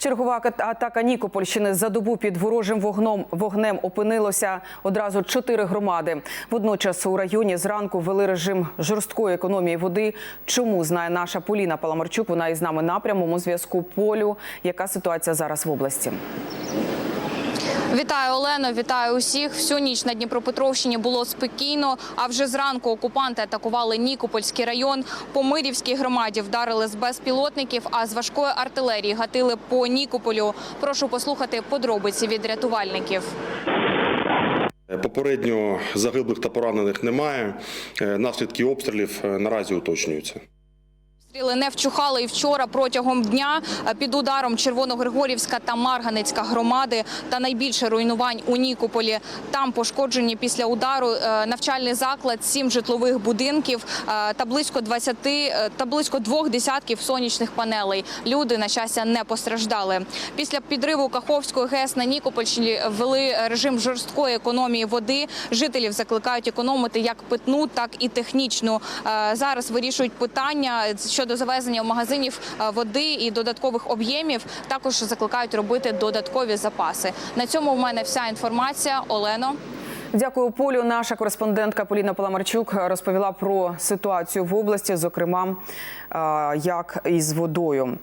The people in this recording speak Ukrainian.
Чергова ак- атака Нікопольщини за добу під ворожим вогном вогнем опинилося одразу чотири громади. Водночас у районі зранку ввели режим жорсткої економії води. Чому знає наша Поліна Паламарчук? Вона із нами на прямому зв'язку. Полю, яка ситуація зараз в області? Вітаю Олено, вітаю усіх. Всю ніч на Дніпропетровщині було спокійно. А вже зранку окупанти атакували Нікопольський район. По Мирівській громаді вдарили з безпілотників, а з важкої артилерії гатили по Нікополю. Прошу послухати подробиці від рятувальників. Попередньо загиблих та поранених немає. Е, Наслідки обстрілів е, наразі уточнюються. Стріли не вчухали і вчора протягом дня е, під ударом Червоногригорівська та Марганецька громади та найбільше руйнувань у Нікополі. Там пошкоджені після удару е, навчальний заклад, сім житлових будинків е, та близько 20, е, та близько двох десятків сонячних панелей. Люди на щастя не постраждали. Після підриву Каховської ГЕС на Нікопольщині ввели режим жорсткої економії води. Жителів закликають економити як питну, так і технічну. Зараз вирішують питання щодо завезення в магазинів е, води і додаткових об'ємів. Також закликають робити додаткові запаси. На цьому в мене вся інформація. Олено. Дякую, Полю. Наша кореспондентка Поліна Паламарчук розповіла про ситуацію в області, зокрема, е, як із водою.